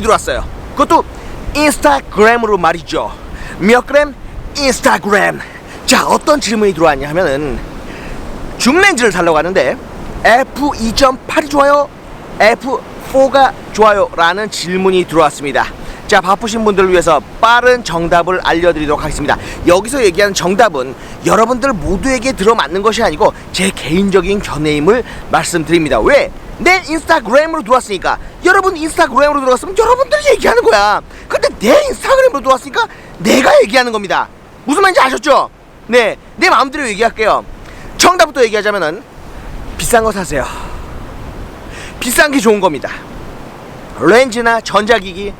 질문이 들어왔어요. 그것도 인스타그램으로 말이죠. 몇 그램? 인스타그램. 자, 어떤 질문이 들어왔냐 하면은 줌렌즈를 살려고 하는데 f2.8이 좋아요? f4가 좋아요? 라는 질문이 들어왔습니다. 자, 바쁘신 분들을 위해서 빠른 정답을 알려드리도록 하겠습니다. 여기서 얘기하는 정답은 여러분들 모두에게 들어맞는 것이 아니고 제 개인적인 견해임을 말씀드립니다. 왜? 내 인스타그램으로 들어왔으니까 여러분 인스타그램으로 들어왔으면 여러분들이 얘기하는 거야. 근데 내 인스타그램으로 들어왔으니까 내가 얘기하는 겁니다. 무슨 말인지 아셨죠? 네, 내 마음대로 얘기할게요. 정답부터 얘기하자면은 비싼 거 사세요. 비싼 게 좋은 겁니다. 렌즈나 전자기기,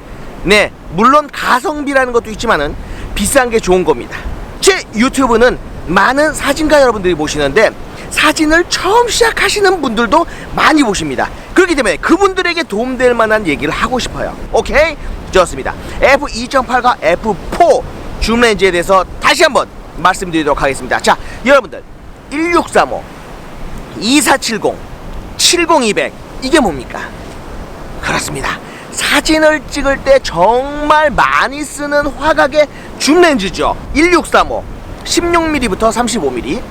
네, 물론 가성비라는 것도 있지만은 비싼 게 좋은 겁니다. 제 유튜브는 많은 사진가 여러분들이 보시는데 사진을 처음 시작하시는 분들도 많이 보십니다. 그렇기 때문에 그분들에게 도움될 만한 얘기를 하고 싶어요. 오케이? 좋습니다. F2.8과 F4 줌 렌즈에 대해서 다시 한번 말씀드리도록 하겠습니다. 자, 여러분들 1635, 2470, 70200 이게 뭡니까? 그렇습니다. 사진을 찍을 때 정말 많이 쓰는 화각의 줌 렌즈죠. 1635, 16mm부터 35mm,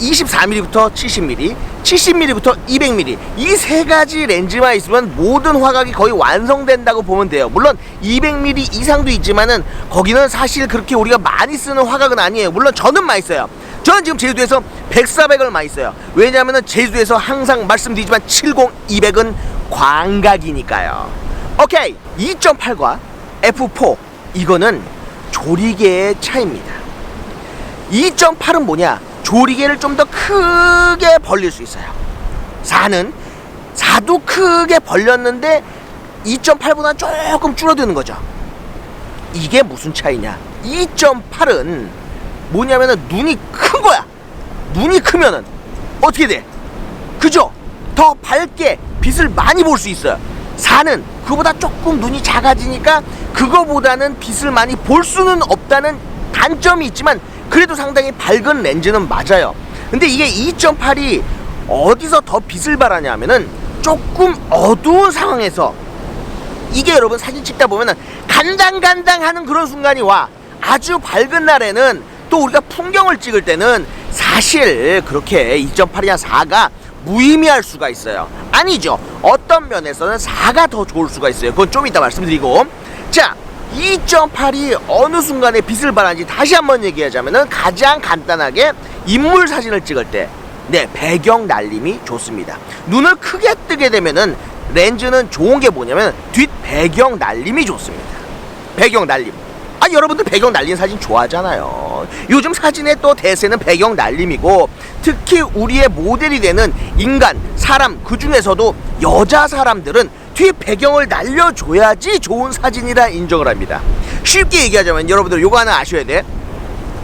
24mm부터 70mm, 70mm부터 200mm 이 세 가지 렌즈만 있으면 모든 화각이 거의 완성된다고 보면 돼요. 물론 200mm 이상도 있지만은 거기는 사실 그렇게 우리가 많이 쓰는 화각은 아니에요. 물론 저는 많이 써요. 저는 지금 제주도에서 100, 400을 많이 써요. 왜냐하면 제주도에서 항상 말씀드리지만 70, 200은 광각이니까요. 오케이 2.8과 F4 이거는 조리개의 차이입니다. 2.8은 뭐냐? 조리개를 좀 더 크게 벌릴 수 있어요. 4는 4도 크게 벌렸는데 2.8보다 조금 줄어드는 거죠. 이게 무슨 차이냐? 2.8은 뭐냐면은 눈이 큰 거야. 눈이 크면은 어떻게 돼? 그죠? 더 밝게 빛을 많이 볼 수 있어요. 4는 그보다 조금 눈이 작아지니까 그거보다는 빛을 많이 볼 수는 없다는 단점이 있지만 그래도 상당히 밝은 렌즈는 맞아요. 근데 이게 2.8이 어디서 더 빛을 발하냐 하면은 조금 어두운 상황에서 이게 여러분 사진 찍다 보면은 간당간당 하는 그런 순간이 와. 아주 밝은 날에는 또 우리가 풍경을 찍을 때는 사실 그렇게 2.8이나 4가 무의미할 수가 있어요. 아니죠. 어떤 면에서는 4가 더 좋을 수가 있어요. 그건 좀 이따 말씀드리고. 자, 2.8이 어느 순간에 빛을 발하는지 다시 한번 얘기하자면은 가장 간단하게 인물 사진을 찍을 때 네, 배경 날림이 좋습니다. 눈을 크게 뜨게 되면은 렌즈는 좋은 게 뭐냐면 뒷 배경 날림이 좋습니다. 배경 날림. 아 여러분들 배경 날린 사진 좋아하잖아요. 요즘 사진의 또 대세는 배경 날림이고 특히 우리의 모델이 되는 인간, 사람 그 중에서도 여자 사람들은 뒤에 배경을 날려줘야지 좋은 사진이라 인정을 합니다. 쉽게 얘기하자면 여러분들 요거 하나 아셔야 돼.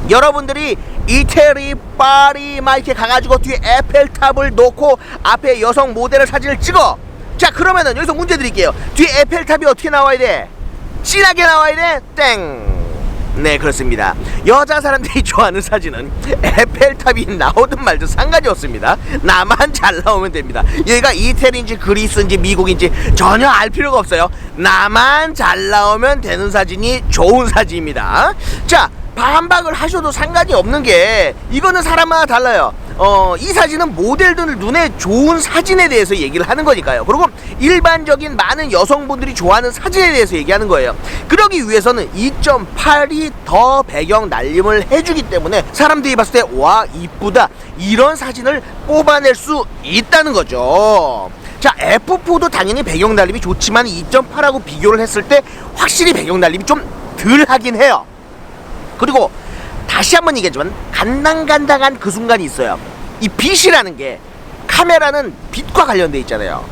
여러분들이 이태리, 파리 막 이렇게 가가지고 뒤에 에펠탑을 놓고 앞에 여성 모델을 사진을 찍어. 자 그러면은 여기서 문제 드릴게요. 뒤에 에펠탑이 어떻게 나와야 돼? 진하게 나와야 돼? 땡. 네 그렇습니다. 여자 사람들이 좋아하는 사진은 에펠탑이 나오든 말든 상관이 없습니다. 나만 잘 나오면 됩니다. 여기가 이태리인지 그리스인지 미국인지 전혀 알 필요가 없어요. 나만 잘 나오면 되는 사진이 좋은 사진입니다. 자 반박을 하셔도 상관이 없는 게 이거는 사람마다 달라요. 어, 이 사진은 모델들 눈에 좋은 사진에 대해서 얘기를 하는 거니까요. 그리고 일반적인 많은 여성분들이 좋아하는 사진에 대해서 얘기하는 거예요. 그러기 위해서는 2.8이 더 배경 날림을 해주기 때문에 사람들이 봤을 때 와 이쁘다 이런 사진을 뽑아낼 수 있다는 거죠. 자 F4도 당연히 배경 날림이 좋지만 2.8하고 비교를 했을 때 확실히 배경 날림이 좀 덜 하긴 해요. 그리고 다시 한번 얘기하지만 간당간당한 그 순간이 있어요. 이 빛이라는 게 카메라는 빛과 관련돼 있잖아요.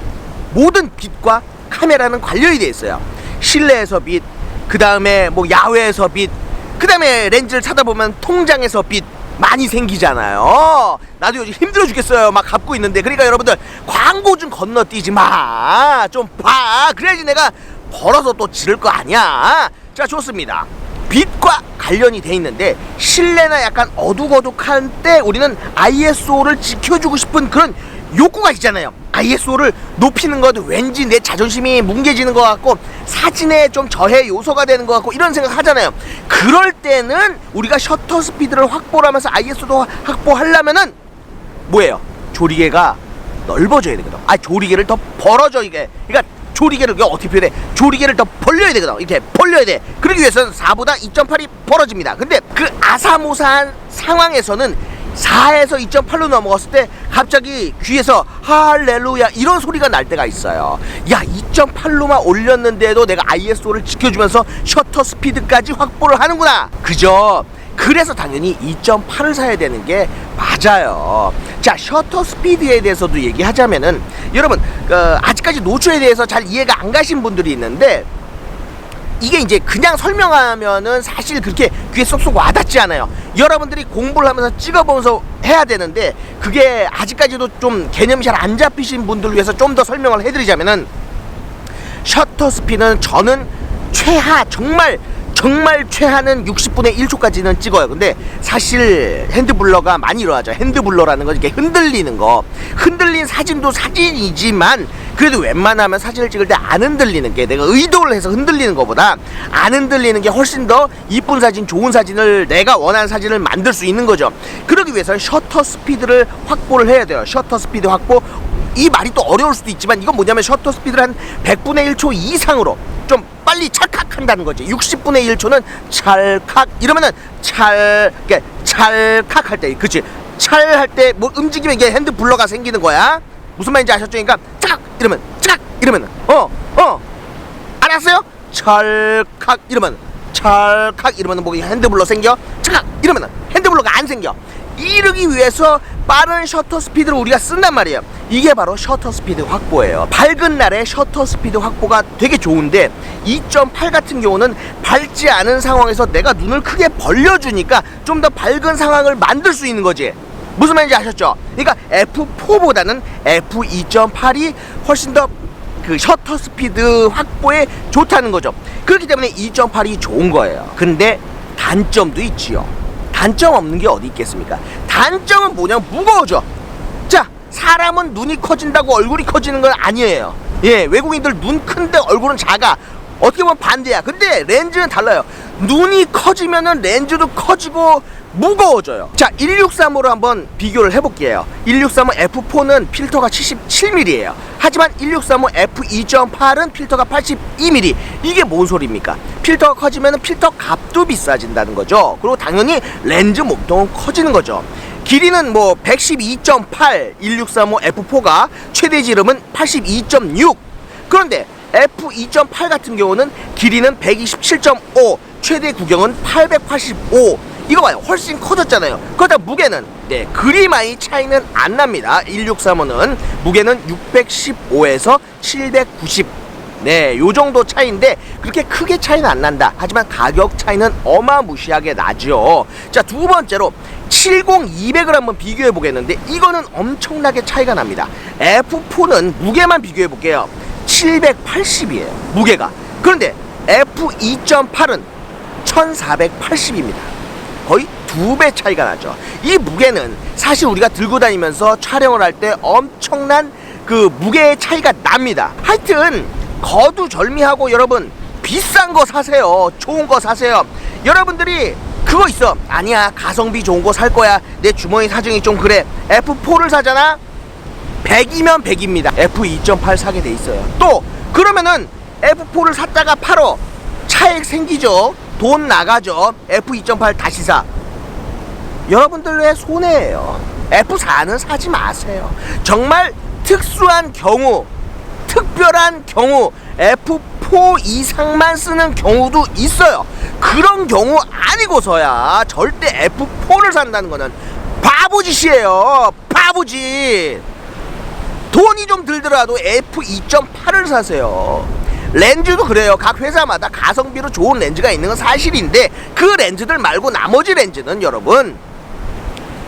모든 빛과 카메라는 관련이 돼 있어요. 실내에서 빛, 그 다음에 뭐 야외에서 빛, 그 다음에 렌즈를 찾아보면 통장에서 빛 많이 생기잖아요. 나도 요즘 힘들어 죽겠어요. 막 갖고 있는데. 그러니까 여러분들 광고 좀 건너뛰지 마. 좀 봐. 그래야지 내가 벌어서 또 지를 거 아니야. 자, 좋습니다. 빛과 관련이 돼 있는데 실내나 약간 어둑어둑한 때 우리는 ISO를 지켜주고 싶은 그런 욕구가 있잖아요. ISO를 높이는 것 왠지 내 자존심이 뭉개지는 것 같고 사진에 좀 저해 요소가 되는 것 같고 이런 생각 하잖아요. 그럴 때는 우리가 셔터 스피드를 확보를 하면서 ISO도 확보하려면은 뭐예요? 조리개가 넓어져야 되거든. 아 조리개를 더 벌어져 이게. 그러니까 조리개를 어떻게 표현해? 조리개를 더 벌려야 되거든. 이렇게 벌려야 돼. 그러기 위해서는 4보다 2.8이 벌어집니다. 근데 그 아사모사한 상황에서는 4에서 2.8로 넘어갔을 때 갑자기 귀에서 할렐루야 이런 소리가 날 때가 있어요. 야 2.8로만 올렸는데도 내가 ISO를 지켜주면서 셔터 스피드까지 확보를 하는구나. 그죠? 그래서 당연히 2.8을 사야 되는 게 맞아요. 자, 셔터 스피드에 대해서도 얘기하자면은 여러분 어, 아직까지 노출에 대해서 잘 이해가 안 가신 분들이 있는데 이게 이제 그냥 설명하면은 사실 그렇게 귀에 쏙쏙 와닿지 않아요. 여러분들이 공부를 하면서 찍어보면서 해야 되는데 그게 아직까지도 좀 개념이 잘 안 잡히신 분들 위해서 좀 더 설명을 해드리자면은 셔터 스피드는 저는 최하 정말 정말 최하는 60분의 1초까지는 찍어요. 근데 사실 핸드블러가 많이 일어나죠. 핸드블러라는 건 이렇게 흔들리는 거. 흔들린 사진도 사진이지만 그래도 웬만하면 사진을 찍을 때 안 흔들리는 게 내가 의도를 해서 흔들리는 것보다 안 흔들리는 게 훨씬 더 이쁜 사진, 좋은 사진을 내가 원하는 사진을 만들 수 있는 거죠. 그러기 위해서는 셔터 스피드를 확보를 해야 돼요. 셔터 스피드 확보 이 말이 또 어려울 수도 있지만 이건 뭐냐면 셔터 스피드를 한 100분의 1초 이상으로 좀 빨리 찰칵한다는 거지. 60분의 1초는 찰칵 이러면은 찰 이렇게 찰칵 할 때, 그치? 찰할 때 뭐 움직이면 이게 핸드 블러가 생기는 거야. 무슨 말인지 아셨죠? 그러니까 짝 이러면 짝 이러면 어 어. 알았어요? 찰칵 이러면 찰칵 이러면 뭐 핸드 블러 생겨? 찰칵 이러면 핸드 블러가 안 생겨. 이르기 위해서 빠른 셔터 스피드를 우리가 쓴단 말이에요. 이게 바로 셔터 스피드 확보예요. 밝은 날에 셔터 스피드 확보가 되게 좋은데 2.8 같은 경우는 밝지 않은 상황에서 내가 눈을 크게 벌려주니까 좀 더 밝은 상황을 만들 수 있는 거지. 무슨 말인지 아셨죠? 그러니까 F4보다는 F2.8이 훨씬 더 그 셔터 스피드 확보에 좋다는 거죠. 그렇기 때문에 2.8이 좋은 거예요. 근데 단점도 있지요. 단점 없는 게 어디 있겠습니까? 단점은 뭐냐면 무거워져. 자, 사람은 눈이 커진다고 얼굴이 커지는 건 아니에요. 예, 외국인들 눈 큰데 얼굴은 작아. 어떻게 보면 반대야. 근데 렌즈는 달라요. 눈이 커지면은 렌즈도 커지고 무거워져요. 자, 163으로 한번 비교를 해볼게요. 163은 F4는 필터가 77mm예요. 하지만 163은 F2.8은 필터가 82mm. 이게 뭔 소리입니까? 필터가 커지면 필터 값도 비싸진다는 거죠. 그리고 당연히 렌즈 목통은 커지는 거죠. 길이는 뭐 112.8 1635 F4가 최대 지름은 82.6 그런데 F2.8 같은 경우는 길이는 127.5 최대 구경은 885 이거 봐요 훨씬 커졌잖아요 그러다 무게는 네 그리마이 차이는 안 납니다 163호는 무게는 615에서 790 네, 요 정도 차이인데 그렇게 크게 차이는 안 난다. 하지만 가격 차이는 어마무시하게 나죠. 자, 두 번째로 70200을 한번 비교해 보겠는데 이거는 엄청나게 차이가 납니다. F4는 무게만 비교해 볼게요. 780이에요. 무게가. 그런데 F2.8은 1480입니다. 거의 두 배 차이가 나죠. 이 무게는 사실 우리가 들고 다니면서 촬영을 할 때 엄청난 그 무게의 차이가 납니다. 하여튼 거두절미하고 여러분 비싼 거 사세요. 좋은 거 사세요. 여러분들이 그거 있어. 아니야 가성비 좋은 거 살 거야. 내 주머니 사정이 좀 그래. F4를 사잖아. 100이면 100입니다. F2.8 사게 돼 있어요. 또 그러면은 F4를 샀다가 팔어 차액 생기죠. 돈 나가죠. F2.8 다시 사. 여러분들의 손해예요. F4는 사지 마세요. 정말 특수한 경우, 특별한 경우 F4 이상만 쓰는 경우도 있어요. 그런 경우 아니고서야 절대 F4를 산다는 거는 바보짓이에요. 바보짓. 돈이 좀 들더라도 F2.8을 사세요. 렌즈도 그래요. 각 회사마다 가성비로 좋은 렌즈가 있는 건 사실인데 그 렌즈들 말고 나머지 렌즈는 여러분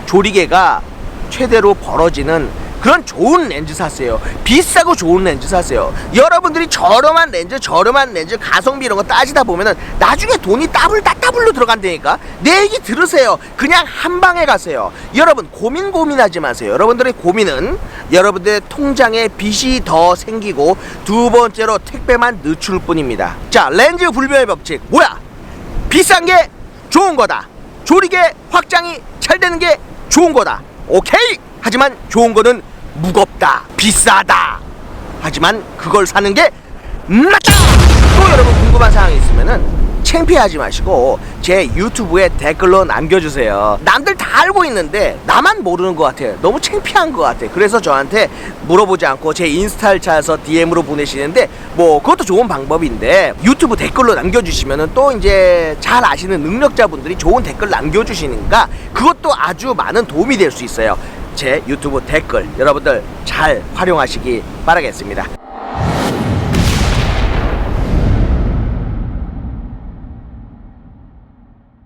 조리개가 최대로 벌어지는 그런 좋은 렌즈 사세요. 비싸고 좋은 렌즈 사세요. 여러분들이 저렴한 렌즈, 저렴한 렌즈, 가성비 이런 거 따지다 보면은 나중에 돈이 따블 따따블로 들어간다니까. 내 얘기 들으세요. 그냥 한 방에 가세요. 여러분 고민 고민하지 마세요. 여러분들의 고민은 여러분들의 통장에 빚이 더 생기고 두 번째로 택배만 늦출 뿐입니다. 자, 렌즈 불변의 법칙 뭐야? 비싼 게 좋은 거다. 조리개 확장이 잘 되는 게 좋은 거다. 오케이. 하지만 좋은 거는 무겁다. 비싸다. 하지만 그걸 사는 게 낫다. 또 여러분 궁금한 사항이 있으면은 창피하지 마시고 제 유튜브에 댓글로 남겨주세요. 남들 다 알고 있는데 나만 모르는 것 같아요. 너무 창피한 것 같아요. 그래서 저한테 물어보지 않고 제 인스타를 찾아서 DM으로 보내시는데 뭐 그것도 좋은 방법인데 유튜브 댓글로 남겨주시면은 또 이제 잘 아시는 능력자분들이 좋은 댓글 남겨주시니까 그것도 아주 많은 도움이 될 수 있어요. 제 유튜브 댓글 여러분들 잘 활용하시기 바라겠습니다.